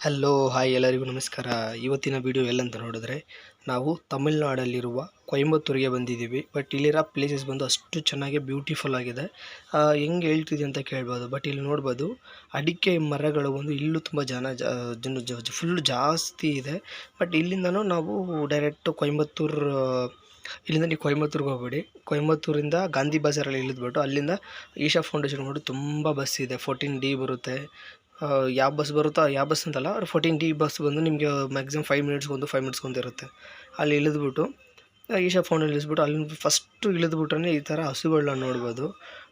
Hello hi ಎಲ್ಲರಿಗೂ ನಮಸ್ಕಾರ. ಇವತ್ತಿನ ವಿಡಿಯೋ ಎಲ್ಲಂತ ನೋಡಿದ್ರೆ, ನಾವು ತಮಿಳ್ನಾಡಲ್ಲಿರುವ ಕೊಯಂಬತ್ತೂರಿಗೆ ಬಂದಿದ್ದೀವಿ. ಬಟ್ ಇಲ್ಲಿರೋ ಪ್ಲೇಸಸ್ ಬಂದು ಅಷ್ಟು ಚೆನ್ನಾಗಿ ಬ್ಯೂಟಿಫುಲ್ ಆಗಿದೆ. ಹೆಂಗೆ ಹೇಳ್ತಿದೆ ಅಂತ ಕೇಳ್ಬೋದು. ಬಟ್ ಇಲ್ಲಿ ನೋಡ್ಬೋದು, ಅಡಿಕೆ ಮರಗಳು ಒಂದು ಇಲ್ಲೂ ತುಂಬ ಜನ ಜನ ಫುಲ್ ಜಾಸ್ತಿ ಇದೆ. ಬಟ್ ಇಲ್ಲಿಂದನೂ ನಾವು ಡೈರೆಕ್ಟ್ ಕೊಯಂಬತ್ತೂರು ಇಲ್ಲಿಂದ ನೀವು ಕೊಯಂಬತ್ತೂರಿಗೆ ಹೋಗ್ಬೇಡಿ. ಕೊಯಂಬತ್ತೂರಿಂದ ಗಾಂಧಿ ಬಜಾರಲ್ಲಿ ಇಳಿದ್ಬಿಟ್ಟು ಅಲ್ಲಿಂದ ಈಶಾ ಫೌಂಡೇಶನ್ ನೋಡಿ ತುಂಬ ಬಸ್ ಇದೆ. ಫೋರ್ಟೀನ್ ಡಿ ಬರುತ್ತೆ. ಯಾವ ಬಸ್ ಬರುತ್ತೋ ಯಾವ ಬಸ್ ಅಂತಲ್ಲ ಫೋರ್ಟೀನ್ ಡಿ ಬಸ್ ಬಂದು ನಿಮಗೆ ಮ್ಯಾಕ್ಸಿಮಮ್ ಫೈವ್ ಮಿನಿಟ್ಸ್ಗೊಂದು ಫೈವ್ ಮಿನಿಟ್ಸ್ಗೊಂದು ಇರುತ್ತೆ. ಅಲ್ಲಿ ಇಳಿದ್ಬಿಟ್ಟು ಈಶಾ ಫೌಂಡಲ್ಲಿ ಇಳಿಸ್ಬಿಟ್ಟು ಅಲ್ಲಿ ಫಸ್ಟು ಇಳಿದ್ಬಿಟ್ರೆ ಈ ಥರ ಹಸುಗಳನ್ನ ನೋಡ್ಬೋದು.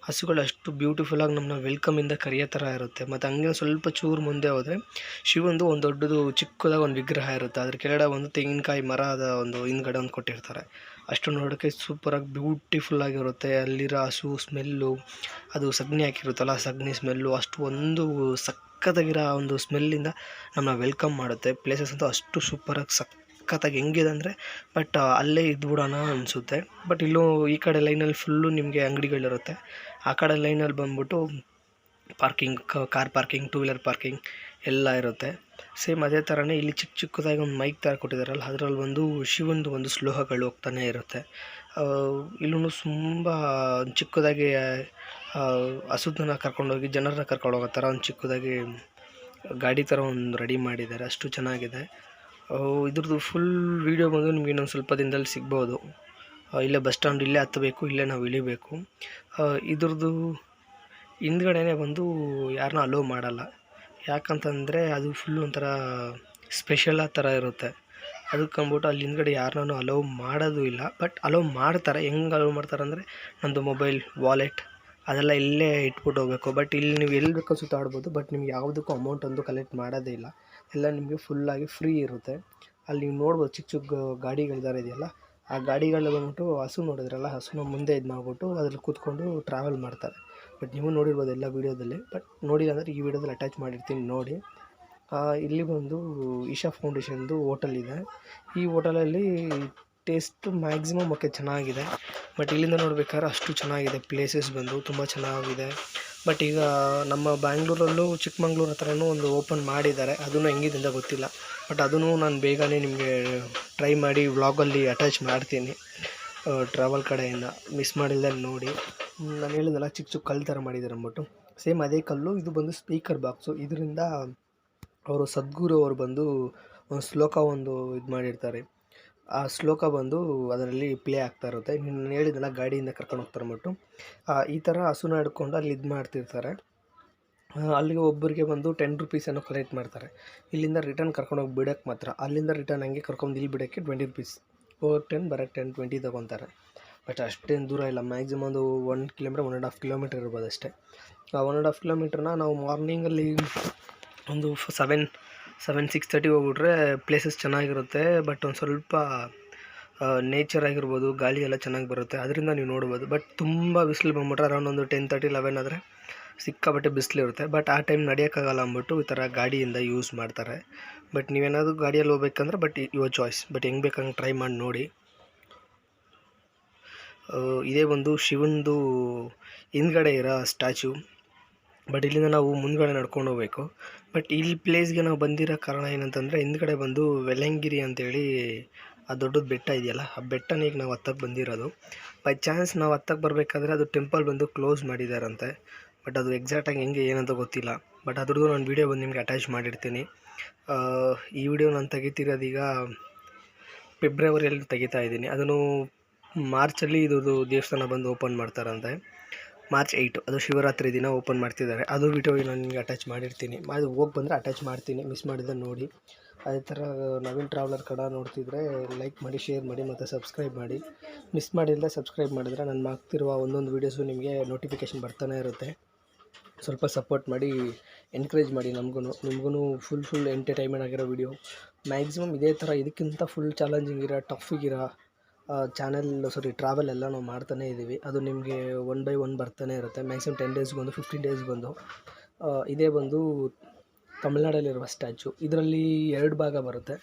ಹಸುಗಳು ಅಷ್ಟು ಬ್ಯೂಟಿಫುಲ್ಲಾಗಿ ನಮ್ಮನ್ನ ವೆಲ್ಕಮಿಂದ ಕರೆಯೋ ಥರ ಇರುತ್ತೆ. ಮತ್ತು ಹಂಗೆ ಸ್ವಲ್ಪ ಚೂರು ಮುಂದೆ ಹೋದರೆ, ಶಿವಂದು ಒಂದು ದೊಡ್ಡದು ಚಿಕ್ಕದಾಗಿ ಒಂದು ವಿಗ್ರಹ ಇರುತ್ತೆ. ಅದ್ರ ಕೆಳಗಡೆ ಒಂದು ತೆಂಗಿನಕಾಯಿ ಮರದ ಒಂದು ಹಿಂದ್ಗಡೆ ಒಂದು ಕೊಟ್ಟಿರ್ತಾರೆ. ಅಷ್ಟು ನೋಡೋಕ್ಕೆ ಸೂಪರಾಗಿ ಬ್ಯೂಟಿಫುಲ್ಲಾಗಿರುತ್ತೆ ಅಲ್ಲಿರೋ ಹಸು ಸ್ಮೆಲ್ಲು ಅದು ಸಗಣಿ ಹಾಕಿರುತ್ತಲ್ಲ ಸಗಣಿ ಸ್ಮೆಲ್ಲು ಅಷ್ಟು ಒಂದು ಸಖತ್ತಾಗಿರೋ ಒಂದು ಸ್ಮೆಲ್ಲಿಂದ ನಮ್ಮನ್ನ ವೆಲ್ಕಮ್ ಮಾಡುತ್ತೆ. ಪ್ಲೇಸಸ್ ಅಂತೂ ಅಷ್ಟು ಸೂಪರಾಗಿ ಸಖತ್ತಾಗಿ ಹೆಂಗಿದೆ ಅಂದರೆ ಬಟ್ ಅಲ್ಲೇ ಇದ್ಬಿಡೋಣ ಅನಿಸುತ್ತೆ. ಬಟ್ ಇಲ್ಲೂ ಈ ಕಡೆ ಲೈನಲ್ಲಿ ಫುಲ್ಲು ನಿಮಗೆ ಅಂಗಡಿಗಳಿರುತ್ತೆ. ಆ ಕಡೆ ಲೈನಲ್ಲಿ ಬಂದ್ಬಿಟ್ಟು parking car parking two wheeler parking ಎಲ್ಲ ಇರುತ್ತೆ. ಸೇಮ್ ಅದೇ ಥರನೇ ಇಲ್ಲಿ ಚಿಕ್ಕ ಚಿಕ್ಕದಾಗಿ ಒಂದು ಮೈಕ್ ಥರ ಕೊಟ್ಟಿದ್ದಾರಲ್ಲ ಅದರಲ್ಲಿ ಒಂದು ಶಿವಂದು ಒಂದು ಶ್ಲೋಹಗಳು ಹೋಗ್ತಾನೆ ಇರುತ್ತೆ. ಇಲ್ಲೂ ತುಂಬ ಚಿಕ್ಕದಾಗಿ ಹಸುದನ್ನ ಕರ್ಕೊಂಡೋಗಿ, ಜನರನ್ನ ಕರ್ಕೊಂಡು ಹೋಗೋ ಥರ ಒಂದು ಚಿಕ್ಕದಾಗಿ ಗಾಡಿ ಥರ ಒಂದು ರೆಡಿ ಮಾಡಿದ್ದಾರೆ. ಅಷ್ಟು ಚೆನ್ನಾಗಿದೆ. ಇದ್ರದ್ದು ಫುಲ್ ವೀಡಿಯೋ ಬಂದು ನಿಮ್ಗೆ ಇನ್ನೊಂದು ಸ್ವಲ್ಪ ದಿನದಲ್ಲಿ ಸಿಗ್ಬೋದು. ಇಲ್ಲೇ ಬಸ್ ಸ್ಟ್ಯಾಂಡ್ ಇಲ್ಲೇ ಹತ್ತಬೇಕು, ಇಲ್ಲೇ ನಾವು ಇಳಿಬೇಕು. ಇದ್ರದ್ದು ಹಿಂದ್ಗಡೆನೇ ಬಂದು ಯಾರನ್ನೂ ಅಲೋ ಮಾಡಲ್ಲ. ಯಾಕಂತಂದರೆ ಅದು ಫುಲ್ ಒಂಥರ ಸ್ಪೆಷಲ್ ಆ ಥರ ಇರುತ್ತೆ. ಅದಕ್ಕೆ ಅಂದ್ಬಿಟ್ಟು ಅಲ್ಲಿ ಹಿಂದ್ಗಡೆ ಯಾರನ್ನೂ ಅಲೋ ಮಾಡೋದು ಇಲ್ಲ. ಬಟ್ ಅಲೋ ಮಾಡ್ತಾರೆ. ಹೆಂಗೆ ಅಲೋ ಮಾಡ್ತಾರೆ ಅಂದರೆ ನಮ್ಮದು ಮೊಬೈಲ್ ವಾಲೆಟ್ ಅದೆಲ್ಲ ಇಲ್ಲೇ ಇಟ್ಬಿಟ್ಟು ಹೋಗ್ಬೇಕು. ಬಟ್ ಇಲ್ಲಿ ನೀವು ಎಲ್ಲಿ ಬೇಕೋ ಸುತ್ತಾಡ್ಬೋದು ಬಟ್ ನಿಮ್ಗೆ ಯಾವುದಕ್ಕೂ ಅಮೌಂಟ್ ಒಂದು ಕಲೆಕ್ಟ್ ಮಾಡೋದೇ ಇಲ್ಲ. ಎಲ್ಲ ನಿಮಗೆ ಫುಲ್ಲಾಗಿ ಫ್ರೀ ಇರುತ್ತೆ. ಅಲ್ಲಿ ನೀವು ನೋಡ್ಬೋದು ಚಿಕ್ಕ ಚಿಕ್ಕ ಗಾಡಿಗಳಿದ್ದಾರೆ ಇದೆಯಲ್ಲ. ಆ ಗಾಡಿಗಳು ಬಂದ್ಬಿಟ್ಟು ಹಸು ನೋಡಿದ್ರಲ್ಲ, ಹಸುನ ಮುಂದೆ ಇದು ಮಾಡಿಬಿಟ್ಟು ಅದ್ರಲ್ಲಿ ಕೂತ್ಕೊಂಡು ಟ್ರಾವೆಲ್ ಮಾಡ್ತಾರೆ. ಬಟ್ ನೀವು ನೋಡಿರ್ಬೋದು ಎಲ್ಲ ವೀಡಿಯೋದಲ್ಲಿ, ಬಟ್ ನೋಡಿಲ್ಲ ಅಂದರೆ ಈ ವಿಡಿಯೋದಲ್ಲಿ ಅಟ್ಯಾಚ್ ಮಾಡಿರ್ತೀನಿ ನೋಡಿ. ಇಲ್ಲಿ ಬಂದು ಈಶಾ ಫೌಂಡೇಶನ್ದು ಹೋಟೆಲ್ ಇದೆ. ಈ ಹೋಟೆಲಲ್ಲಿ ಟೇಸ್ಟ್ ಮ್ಯಾಕ್ಸಿಮಮ್ ಓಕೆ ಚೆನ್ನಾಗಿದೆ. ಬಟ್ ಇಲ್ಲಿಂದ ನೋಡ್ಬೇಕಾದ್ರೆ ಅಷ್ಟು ಚೆನ್ನಾಗಿದೆ. ಪ್ಲೇಸಸ್ ಬಂದು ತುಂಬ ಚೆನ್ನಾಗಿದೆ. ಬಟ್ ಈಗ ನಮ್ಮ ಬ್ಯಾಂಗ್ಳೂರಲ್ಲೂ ಚಿಕ್ಕಮಂಗ್ಳೂರು ಹತ್ರನೂ ಒಂದು ಓಪನ್ ಮಾಡಿದ್ದಾರೆ. ಅದನ್ನು ಹೆಂಗಿದೆ ಅಂತ ಗೊತ್ತಿಲ್ಲ. ಬಟ್ ಅದನ್ನು ನಾನು ಬೇಗನೆ ನಿಮಗೆ ಟ್ರೈ ಮಾಡಿ ವ್ಲಾಗಲ್ಲಿ ಅಟ್ಯಾಚ್ ಮಾಡ್ತೀನಿ. ಟ್ರಾವೆಲ್ ಕಡೆಯಿಂದ. ಮಿಸ್ ಮಾಡಿಲ್ದೆ ನೋಡಿ. ನಾನು ಹೇಳಿದಲ್ಲ ಚಿಕ್ಕ ಚಿಕ್ಕ ಕಲ್ಲು ಥರ ಮಾಡಿದ್ದಾರೆ ಅಂದ್ಬಿಟ್ಟು. ಸೇಮ್ ಅದೇ ಕಲ್ಲು, ಇದು ಬಂದು ಸ್ಪೀಕರ್ ಬಾಕ್ಸು ಇದರಿಂದ ಅವರು ಸದ್ಗುರು ಅವರು ಬಂದು ಒಂದು ಶ್ಲೋಕ ಒಂದು ಇದು ಮಾಡಿರ್ತಾರೆ. ಆ ಶ್ಲೋಕ ಬಂದು ಅದರಲ್ಲಿ ಪ್ಲೇ ಆಗ್ತಾ ಇರುತ್ತೆ. ನಾನು ಹೇಳಿದ್ನಲ್ಲ, ಗಾಡಿಯಿಂದ ಕರ್ಕೊಂಡು ಹೋಗ್ತಾರೆ ಅಂದ್ಬಿಟ್ಟು. ಈ ಥರ ಹಸುನ ಹಿಡ್ಕೊಂಡು ಅಲ್ಲಿ ಇದು ಮಾಡ್ತಿರ್ತಾರೆ. ಅಲ್ಲಿಗೆ ಒಬ್ಬರಿಗೆ ಬಂದು ಟೆನ್ ರುಪೀಸನ್ನು ಕಲೆಕ್ಟ್ ಮಾಡ್ತಾರೆ. ಇಲ್ಲಿಂದ ರಿಟರ್ನ್ ಕರ್ಕೊಂಡೋಗಿ ಬಿಡೋಕ್ಕೆ ಮಾತ್ರ. ಅಲ್ಲಿಂದ ರಿಟರ್ನ್ ಹಂಗೆ ಕರ್ಕೊಂಡು ಇಲ್ಲಿ ಬಿಡೋಕ್ಕೆ ಟ್ವೆಂಟಿ ರುಪೀಸ್ ಓವರ್ ಟೆನ್ ಬರೋಕ್ಕೆ ಟೆನ್ ಟ್ವೆಂಟಿ ತೊಗೊತಾರೆ ಬಟ್ ಅಷ್ಟೇನು ದೂರ ಇಲ್ಲ. ಮ್ಯಾಕ್ಸಿಮಮ್ ಒಂದು one kilometre one and half kilometre ಇರ್ಬೋದು ಅಷ್ಟೇ. ಆ ಒನ್ ಆ್ಯಂಡ್ ಹಾಫ್ ಕಿಲೋಮೀಟ್ರನ್ನ ನಾವು ಮಾರ್ನಿಂಗಲ್ಲಿ ಒಂದು ಸೆವೆನ್ ಸೆವೆನ್ ಸಿಕ್ಸ್ ತರ್ಟಿ ಹೋಗ್ಬಿಟ್ರೆ ಪ್ಲೇಸಸ್ ಚೆನ್ನಾಗಿರುತ್ತೆ. ಬಟ್ ಒಂದು ಸ್ವಲ್ಪ ನೇಚರ್ ಆಗಿರ್ಬೋದು, ಗಾಳಿ ಎಲ್ಲ ಚೆನ್ನಾಗಿ ಬರುತ್ತೆ. ಅದರಿಂದ ನೀವು ನೋಡ್ಬೋದು. ಬಟ್ ತುಂಬ ಬಿಸಿಲು ಬಂದ್ಬಿಟ್ರೆ ಅರೌಂಡ್ ಒಂದು ಟೆನ್ ತರ್ಟಿ ಲೆವೆನ್ ಆದರೆ ಸಿಕ್ಕಾಪಟ್ಟೆ ಬಿಸಿಲಿರುತ್ತೆ ಬಟ್ ಆ ಟೈಮ್ ನಡೆಯೋಕ್ಕಾಗಲ್ಲ ಅಂದ್ಬಿಟ್ಟು ಈ ಥರ ಗಾಡಿಯಿಂದ ಯೂಸ್ ಮಾಡ್ತಾರೆ. ಬಟ್ ನೀವೇನಾದರೂ ಗಾಡಿಯಲ್ಲಿ ಹೋಗ್ಬೇಕಂದ್ರೆ ಬಟ್ ಯುವರ್ ಚಾಯ್ಸ್ ಬಟ್ ಹೆಂಗೆ ಬೇಕಂಗೆ ಟ್ರೈ ಮಾಡಿ ನೋಡಿ. ಇದೇ ಒಂದು ಶಿವಂದು ಹಿಂದ್ಗಡೆ ಇರೋ ಸ್ಟ್ಯಾಚು. ಬಟ್ ಇಲ್ಲಿಂದ ನಾವು ಮುಂದ್ಗಡೆ ನಡ್ಕೊಂಡು ಹೋಗ್ಬೇಕು. ಬಟ್ ಇಲ್ಲಿ ಪ್ಲೇಸ್ಗೆ ನಾವು ಬಂದಿರೋ ಕಾರಣ ಏನಂತಂದರೆ, ಹಿಂದ್ಗಡೆ ಬಂದು ವೆಲ್ಲಂಗಿರಿ ಅಂತೇಳಿ ಆ ದೊಡ್ಡದು ಬೆಟ್ಟ ಇದೆಯಲ್ಲ, ಆ ಬೆಟ್ಟನ ಈಗ ನಾವು ಹತ್ತಕ್ಕೆ ಬಂದಿರೋದು. ಬೈ ಚಾನ್ಸ್ ನಾವು ಹತ್ತಕ್ಕೆ ಬರಬೇಕಾದ್ರೆ ಅದು ಟೆಂಪಲ್ ಬಂದು ಕ್ಲೋಸ್ ಮಾಡಿದಾರಂತೆ. ಬಟ್ ಅದು ಎಕ್ಸಾಕ್ಟಾಗಿ ಹೆಂಗೆ ಏನಂತ ಗೊತ್ತಿಲ್ಲ. ಬಟ್ ಅದ್ರದ್ದು ನಾನು ವೀಡಿಯೋ ಬಂದು ನಿಮಗೆ ಅಟ್ಯಾಚ್ ಮಾಡಿರ್ತೀನಿ. ಈ ವಿಡಿಯೋ ನಾನು ತೆಗಿತಿರೋದೀಗ ಫೆಬ್ರವರಿಯಲ್ಲಿ ತೆಗಿತಾ ಇದ್ದೀನಿ. ಅದನ್ನು ಮಾರ್ಚಲ್ಲಿ ಇದ್ರದ್ದು ದೇವಸ್ಥಾನ ಬಂದು ಓಪನ್ ಮಾಡ್ತಾರಂತೆ. ಮಾರ್ಚ್ ಏಯ್ಟು, ಅದು ಶಿವರಾತ್ರಿ ದಿನ ಓಪನ್ ಮಾಡ್ತಿದ್ದಾರೆ. ಅದು ವಿಡಿಯೋ ನಾನು ನಿಮಗೆ ಅಟ್ಯಾಚ್ ಮಾಡಿರ್ತೀನಿ. ಅದು ಹೋಗಿ ಬಂದರೆ ಅಟ್ಯಾಚ್ ಮಾಡ್ತೀನಿ ಮಿಸ್ ಮಾಡಿದ್ರೆ ನೋಡಿ. ಅದೇ ಥರ, ನವೀನ್ ಟ್ರಾವೆಲರ್ ಕಡೆ ನೋಡ್ತಿದ್ರೆ ಲೈಕ್ ಮಾಡಿ ಶೇರ್ ಮಾಡಿ ಮತ್ತು ಸಬ್ಸ್ಕ್ರೈಬ್ ಮಾಡಿ. ಮಿಸ್ ಮಾಡಿಲ್ಲದೆ ಸಬ್ಸ್ಕ್ರೈಬ್ ಮಾಡಿದರೆ ನಾನು ಮಾಡ್ತಿರುವ ಒಂದೊಂದು ವೀಡಿಯೋಸು ನಿಮಗೆ ನೋಟಿಫಿಕೇಷನ್ ಬರ್ತಾನೆ ಇರುತ್ತೆ. ಸ್ವಲ್ಪ ಸಪೋರ್ಟ್ ಮಾಡಿ ಎನ್ಕರೇಜ್ ಮಾಡಿ ನಮಗೂ ನಿಮಗೂ ಫುಲ್ ಫುಲ್ ಎಂಟರ್ಟೈನ್ಮೆಂಟ್ ಆಗಿರೋ ವಿಡಿಯೋ ಮ್ಯಾಕ್ಸಿಮಮ್ ಇದೇ ಥರ ಇದಕ್ಕಿಂತ ಫುಲ್ ಚಾಲೆಂಜಿಂಗ್ ಇರೋ ಟಫಿಗಿರೋ ಚಾನೆಲ್ ಸಾರಿ ಟ್ರಾವೆಲ್ ಎಲ್ಲ ನಾವು ಮಾಡ್ತಾನೇ ಇದ್ದೀವಿ. ಅದು ನಿಮಗೆ ಒನ್ ಬೈ ಒನ್ ಬರ್ತಾನೆ ಇರುತ್ತೆ. ಮ್ಯಾಕ್ಸಿಮಮ್ ಟೆನ್ ಡೇಸ್ಗೊಂದು ಫಿಫ್ಟೀನ್ ಡೇಸ್ಗೊಂದು ಬಂದು ಇದೇ ಬಂದು ತಮಿಳ್ನಾಡಲ್ಲಿರುವ ಸ್ಟ್ಯಾಚು ಇದರಲ್ಲಿ ಎರಡು ಭಾಗ ಬರುತ್ತೆ.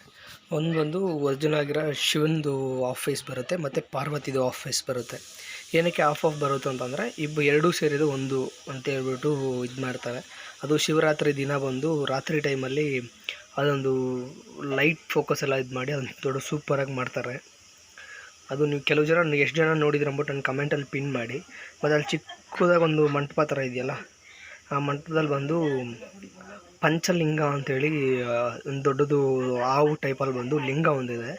ಒಂದು ಬಂದು ಒರಿಜಿನಲ್ ಆಗಿರೋ ಶಿವಂದು ಆಫೀಸ್ ಬರುತ್ತೆ, ಮತ್ತು ಪಾರ್ವತಿದು ಆಫೀಸ್ ಬರುತ್ತೆ. ಏನಕ್ಕೆ ಆಫ್ ಆಫ್ ಬರುತ್ತೆ ಅಂತಂದರೆ, ಇಬ್ಬ ಎರಡೂ ಸೇರಿದು ಒಂದು ಅಂತ ಹೇಳ್ಬಿಟ್ಟು ಇದು ಮಾಡ್ತಾರೆ. ಅದು ಶಿವರಾತ್ರಿ ದಿನ ಬಂದು ರಾತ್ರಿ ಟೈಮಲ್ಲಿ ಅದೊಂದು ಲೈಟ್ ಫೋಕಸ್ ಎಲ್ಲ ಇದು ಮಾಡಿ ಅದನ್ನು ದೊಡ್ಡ ಸೂಪರಾಗಿ ಮಾಡ್ತಾರೆ. ಅದು ನೀವು ಕೆಲವು ಜನ ಎಷ್ಟು ಜನ ನೋಡಿದ್ರೆ ಅಂದ್ಬಿಟ್ಟು ನನ್ನ ಕಮೆಂಟಲ್ಲಿ ಪಿನ್ ಮಾಡಿ. ಮತ್ತು ಅಲ್ಲಿ ಚಿಕ್ಕದಾಗಿ ಒಂದು ಮಂಟಪ ಥರ ಇದೆಯಲ್ಲ ಆ ಮಂಟಪದಲ್ಲಿ ಬಂದು ಪಂಚಲಿಂಗ ಅಂತೇಳಿ ಆ, ಒಂದು ದೊಡ್ಡದು ಹಾವು ಟೈಪಲ್ಲಿ ಬಂದು ಲಿಂಗ ಒಂದಿದೆ.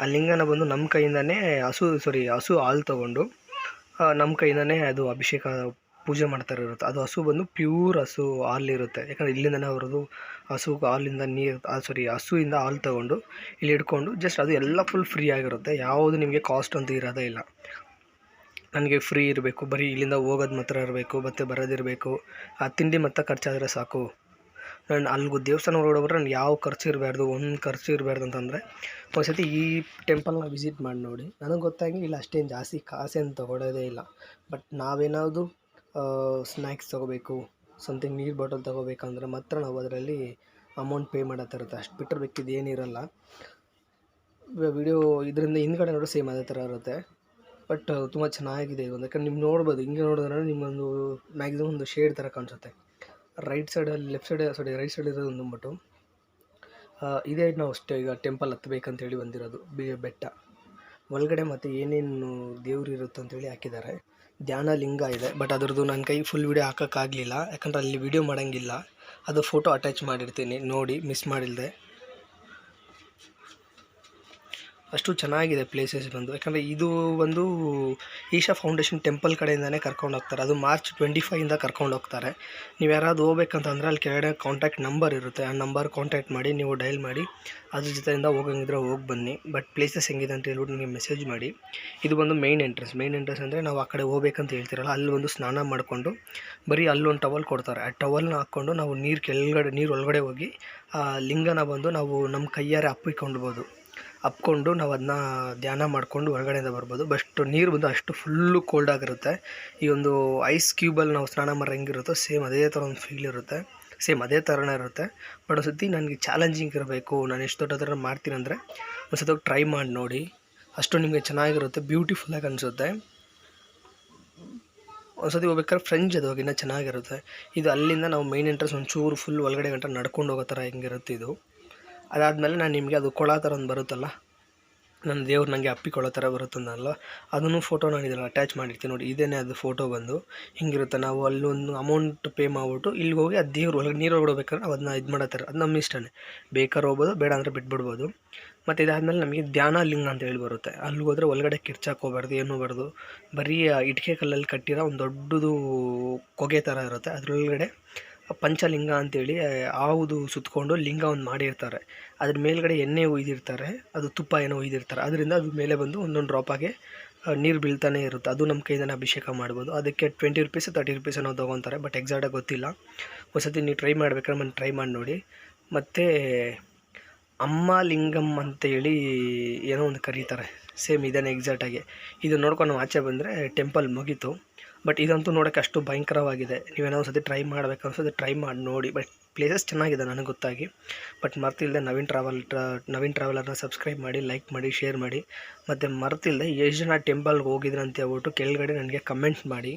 ಆ ಲಿಂಗನ ಬಂದು ನಮ್ಮ ಕೈಯಿಂದನೇ ಹಸು ಸಾರಿ ಹಸು ಹಾಲು ತೊಗೊಂಡು ನಮ್ಮ ಕೈಯಿಂದನೇ ಅದು ಅಭಿಷೇಕ ಪೂಜೆ ಮಾಡ್ತಾರೆ ಇರುತ್ತೆ. ಅದು ಹಸು ಬಂದು ಪ್ಯೂರ್ ಹಸು ಹಾಲಿರುತ್ತೆ. ಯಾಕಂದರೆ ಇಲ್ಲಿಂದನೇ ಅವ್ರದ್ದು ಹಸು ಹಾಲಿಂದ ನೀರು ಸಾರಿ ಹಸುವಿಂದ ಹಾಲು ತೊಗೊಂಡು ಇಲ್ಲಿ ಇಟ್ಕೊಂಡು ಜಸ್ಟ್ ಅದು ಎಲ್ಲ ಫುಲ್ ಫ್ರೀ ಆಗಿರುತ್ತೆ. ಯಾವುದು ನಿಮಗೆ ಕಾಸ್ಟ್ ಅಂತ ಇರೋದೇ ಇಲ್ಲ. ನನಗೆ ಫ್ರೀ ಇರಬೇಕು. ಬರೀ ಇಲ್ಲಿಂದ ಹೋಗೋದು ಮಾತ್ರ ಇರಬೇಕು, ಮತ್ತು ಬರೋದಿರಬೇಕು. ಆ ತಿಂಡಿ ಮತ್ತು ಖರ್ಚಾದರೆ ಸಾಕು. ನಾನು ಅಲ್ಲಿ ದೇವಸ್ಥಾನ ಒಳಗಡೆ ನಾನು ಯಾವ ಖರ್ಚು ಇರಬಾರ್ದು, ಒಂದು ಖರ್ಚು ಇರಬಾರ್ದು ಅಂತಂದರೆ ಒಂದ್ಸತಿ ಈ ಟೆಂಪಲ್ನ ವಿಸಿಟ್ ಮಾಡಿ ನೋಡಿ. ನನಗೆ ಗೊತ್ತಾಗಿ ಇಲ್ಲ ಅಷ್ಟೇನು ಜಾಸ್ತಿ ಕಾಸೇನು ತೊಗೊಳೋದೇ ಇಲ್ಲ. ಬಟ್ ನಾವೇನಾದರೂ ಸ್ನ್ಯಾಕ್ಸ್ ತೊಗೋಬೇಕು ಸಮಥಿಂಗ್ ನೀರು ಬಾಟಲ್ ತೊಗೋಬೇಕಂದ್ರೆ ಮಾತ್ರ ನಾವು ಅದರಲ್ಲಿ ಅಮೌಂಟ್ ಪೇ ಮಾಡತ್ತಿರುತ್ತೆ ಅಷ್ಟು ಬಿಟ್ಟರೆ ಬೇಕಿದ್ದು ಏನಿರಲ್ಲ ವಿಡಿಯೋ ಇದರಿಂದ ಹಿಂದ್ಗಡೆ ನೋಡೋ ಸೇಮ್ ಅದೇ ಥರ ಇರುತ್ತೆ. ಬಟ್ ತುಂಬ ಚೆನ್ನಾಗಿದೆ ಇದು. ಯಾಕಂದ್ರೆ ನೀವು ನೋಡ್ಬೋದು, ಹಿಂಗೆ ನೋಡಿದ್ರೆ ನಿಮ್ಮೊಂದು ಮ್ಯಾಕ್ಸಿಮಮ್ ಒಂದು ಶೇಡ್ ಥರ ಕಾಣಿಸುತ್ತೆ. ರೈಟ್ ಸೈಡಲ್ಲಿ left side sorry right side ಇರೋದು ಒಂದು ಬಂದ್ಬಿಟ್ಟು ಇದೇ ನಾವು ಅಷ್ಟೇ ಈಗ ಟೆಂಪಲ್ ಹತ್ತಬೇಕಂತೇಳಿ ಬಂದಿರೋದು. ಬಿ, ಬೆಟ್ಟ. ಒಳಗಡೆ ಮತ್ತು ಏನೇನು ದೇವ್ರು ಇರುತ್ತೆ ಅಂತೇಳಿ ಹಾಕಿದ್ದಾರೆ. ಧ್ಯಾನ ಲಿಂಗ ಇದೆ ಬಟ್ ಅದ್ರದ್ದು ನನ್ನ ಕೈ ಫುಲ್ ವೀಡಿಯೋ ಹಾಕೋಕ್ಕಾಗಲಿಲ್ಲ, ಯಾಕಂದ್ರೆ ಅಲ್ಲಿ ವೀಡಿಯೋ ಮಾಡೋಂಗಿಲ್ಲ. ಅದು ಫೋಟೋ ಅಟ್ಯಾಚ್ ಮಾಡಿರ್ತೀನಿ, ನೋಡಿ ಮಿಸ್ ಮಾಡಿಲ್ಲದೆ ಅಷ್ಟು ಚೆನ್ನಾಗಿದೆ ಪ್ಲೇಸಸ್ ಬಂದು. ಯಾಕಂದರೆ ಇದು ಒಂದು ಈಶಾ ಫೌಂಡೇಶನ್ ಟೆಂಪಲ್ ಕಡೆಯಿಂದನೇ ಕರ್ಕೊಂಡು ಹೋಗ್ತಾರೆ. ಅದು ಮಾರ್ಚ್ ಟ್ವೆಂಟಿ ಫೈಯಿಂದ ಕರ್ಕೊಂಡು ಹೋಗ್ತಾರೆ. ನೀವು ಯಾರಾದ್ರು ಹೋಗ್ಬೇಕಂತಂದ್ರೆ ಅಲ್ಲಿ ಕೆಳಗಡೆ ಕಾಂಟ್ಯಾಕ್ಟ್ ನಂಬರ್ ಇರುತ್ತೆ. ಆ ನಂಬರ್ ಕಾಂಟ್ಯಾಕ್ಟ್ ಮಾಡಿ, ನೀವು ಡೈಲ್ ಮಾಡಿ, ಅದ್ರ ಜೊತೆಯಿಂದ ಹೋಗಂಗಿದ್ರೆ ಹೋಗಿ ಬನ್ನಿ. ಬಟ್ ಪ್ಲೇಸಸ್ ಹೆಂಗಿದೆ ಅಂತ ಹೇಳ್ಬಿಟ್ಟು ನಿಮಗೆ ಮೆಸೇಜ್ ಮಾಡಿ. ಇದು ಬಂದು ಮೈನ್ ಎಂಟ್ರೆನ್ಸ್ ಮೈನ್ ಎಂಟ್ರೆನ್ಸ್ ಅಂದರೆ ನಾವು ಆ ಕಡೆ ಹೋಗ್ಬೇಕಂತ ಹೇಳ್ತಿರಲ್ಲ, ಅಲ್ಲಿ ಒಂದು ಸ್ನಾನ ಮಾಡಿಕೊಂಡು ಬರೀ ಅಲ್ಲೊಂದು ಟವಲ್ ಕೊಡ್ತಾರೆ. ಆ ಟವಲ್ನ ಹಾಕ್ಕೊಂಡು ನಾವು ನೀರು ಕೆಳಗಡೆ, ನೀರು ಒಳಗಡೆ ಹೋಗಿ, ಆ ಲಿಂಗನ ಬಂದು ನಾವು ನಮ್ಮ ಕೈಯಾರೆ ಅಪ್ಪಿಕೊಂಡ್ಬೋದು. ಅಪ್ಕೊಂಡು ನಾವು ಅದನ್ನ ಧ್ಯಾನ ಮಾಡಿಕೊಂಡು ಹೊರಗಡೆಯಿಂದ ಬರ್ಬೋದು. ಬಸ್ಟ್ ನೀರು ಬಂದು ಅಷ್ಟು ಫುಲ್ಲು ಕೋಲ್ಡ್ ಆಗಿರುತ್ತೆ. ಈ ಒಂದು ಐಸ್ ಕ್ಯೂಬಲ್ಲಿ ನಾವು ಸ್ನಾನ ಮಾಡೋ ಹೆಂಗಿರುತ್ತೋ ಸೇಮ್ ಅದೇ ಥರ ಒಂದು ಫೀಲ್ ಇರುತ್ತೆ. ಸೇಮ್ ಅದೇ ಥರನೇ ಇರುತ್ತೆ. ಬಟ್ ಒಂದು ನನಗೆ ಚಾಲೆಂಜಿಂಗ್ ಇರಬೇಕು. ನಾನು ಎಷ್ಟು ದೊಡ್ಡ ಥರ ಮಾಡ್ತೀನಿ ಅಂದರೆ ಒಂದು ಟ್ರೈ ಮಾಡಿ ನೋಡಿ. ಅಷ್ಟು ನಿಮಗೆ ಚೆನ್ನಾಗಿರುತ್ತೆ ಬ್ಯೂಟಿಫುಲ್ಲಾಗಿ ಅನಿಸುತ್ತೆ. ಒಂದ್ಸತಿ ಹೋಗ್ಬೇಕಾದ್ರೆ ಫ್ರೆಂಚ್ ಅದು ಇನ್ನೂ ಚೆನ್ನಾಗಿರುತ್ತೆ. ಇದು ಅಲ್ಲಿಂದ ನಾವು ಮೈನ್ ಎಂಟ್ರೆನ್ಸ್ ಒಂಚೂರು ಫುಲ್ ಒಳಗಡೆ ಗಂಟ ನಡ್ಕೊಂಡು ಹೋಗೋ ಥರ ಹೆಂಗಿರುತ್ತೆ ಇದು. ಅದಾದಮೇಲೆ ನಾನು ನಿಮಗೆ ಅದು ಕೊಳ ಥರ ಒಂದು ಬರುತ್ತಲ್ಲ ನನ್ನ ದೇವ್ರು ನನಗೆ ಅಪ್ಪಿಕೊಳ್ಳೋ ಥರ ಬರುತ್ತಂದಲ್ಲ ಅದನ್ನು ಫೋಟೋ ನಾನು ಇದನ್ನು ಅಟ್ಯಾಚ್ ಮಾಡಿರ್ತೀನಿ ನೋಡಿ, ಇದೇನೇ ಅದು ಫೋಟೋ ಬಂದು, ಹಿಂಗಿರುತ್ತೆ. ನಾವು ಅಲ್ಲೊಂದು ಅಮೌಂಟ್ ಪೇ ಮಾಡಿಬಿಟ್ಟು ಇಲ್ಲಿಗೆ ಹೋಗಿ ಅದು ದೇವ್ರು ಒಳಗೆ ನೀರು ಒಳಗಡೆ ಹೋಗ್ಬೇಕಾದ್ರೆ ನಾವು ಅದನ್ನ ಇದು ಮಾಡತ್ತಾರೆ. ಅದು ನಮ್ಮ ಇಷ್ಟನೇ. ಬೇಕಾದ್ರೆ ಹೋಗ್ಬೋದು, ಬೇಡ ಅಂದರೆ ಬಿಟ್ಬಿಡ್ಬೋದು. ಮತ್ತು ಇದಾದಮೇಲೆ ನಮಗೆ ಧ್ಯಾನ ಲಿಂಗ ಅಂತ ಹೇಳಿ ಬರುತ್ತೆ. ಅಲ್ಲಿಗೆ ಹೋದರೆ ಒಳಗಡೆ ಕಿರ್ಚಾಕ್ ಹೋಗ್ಬಾರ್ದು, ಏನು ಹೋಗ್ಬಾರ್ದು. ಬರೀ ಇಟ್ಕೆ ಕಲ್ಲಲ್ಲಿ ಕಟ್ಟಿರೋ ಒಂದು ದೊಡ್ಡದು ಕೊಗೆ ಥರ ಇರುತ್ತೆ. ಅದರೊಳಗಡೆ ಪಂಚಲಿಂಗ ಅಂತೇಳಿ ಆವುದು ಸುತ್ತಕೊಂಡು ಲಿಂಗ ಒಂದು ಮಾಡಿರ್ತಾರೆ. ಅದ್ರ ಮೇಲ್ಗಡೆ ಎಣ್ಣೆ ಒಯ್ದಿರ್ತಾರೆ, ಅದು ತುಪ್ಪ ಏನೋ ಒಯ್ದಿರ್ತಾರೆ. ಅದರಿಂದ ಅದು ಮೇಲೆ ಬಂದು ಒಂದೊಂದು ಡ್ರಾಪಾಗೆ ನೀರು ಬೀಳ್ತಾನೆ ಇರುತ್ತೆ. ಅದು ನಮ್ಮ ಕೈಯಿಂದನೇ ಅಭಿಷೇಕ ಮಾಡ್ಬೋದು. ಅದಕ್ಕೆ ಟ್ವೆಂಟಿ ರುಪೀಸ್ ತರ್ಟಿ ರುಪೀಸ್ ಏನೋ ತೊಗೊತಾರೆ ಬಟ್ ಎಕ್ಸಾಕ್ಟಾಗಿ ಗೊತ್ತಿಲ್ಲ. ಒಂದ್ಸತಿ ನೀವು ಟ್ರೈ ಮಾಡ್ಬೇಕಾದ್ರೆ ನಾನು ಟ್ರೈ ಮಾಡಿ ನೋಡಿ. ಮತ್ತು ಅಮ್ಮ ಲಿಂಗಮ್ ಅಂತೇಳಿ ಏನೋ ಒಂದು ಕರೀತಾರೆ. ಸೇಮ್ ಇದೇನೆ ಎಕ್ಸಾಕ್ಟಾಗಿ ಇದು ನೋಡ್ಕೊಂಡು ನಾವು ಆಚೆ ಬಂದರೆ ಟೆಂಪಲ್ ಮುಗೀತು. ಬಟ್ ಇದಂತೂ ನೋಡೋಕ್ಕೆ ಅಷ್ಟು ಭಯಂಕರವಾಗಿದೆ. ನೀವೇನೋ ಒಂದು ಸತಿ ಟ್ರೈ ಮಾಡಬೇಕು ಅನ್ಸೋದು ಟ್ರೈ ಮಾಡಿ, ನೋಡಿ. ಬಟ್ ಪ್ಲೇಸಸ್ ಚೆನ್ನಾಗಿದೆ ನನಗೆ ಗೊತ್ತಾಗಿ. ಬಟ್ ಮರ್ತಿಲ್ಲದೆ ನವೀನ್ ಟ್ರಾವೆಲ್, ಟ್ರಾ, ನವೀನ್ ಟ್ರಾವೆಲರ್ನ ಸಬ್ಸ್ಕ್ರೈಬ್ ಮಾಡಿ, ಲೈಕ್ ಮಾಡಿ, ಶೇರ್ ಮಾಡಿ. ಮತ್ತು ಮರ್ತಿಲ್ಲದೆ ಎಷ್ಟು ಜನ ಟೆಂಪಲ್ಗೆ ಹೋಗಿದ್ರಂತ ಹೇಳ್ಬಿಟ್ಟು ಕೆಳಗಡೆ ನನಗೆ ಕಮೆಂಟ್ ಮಾಡಿ.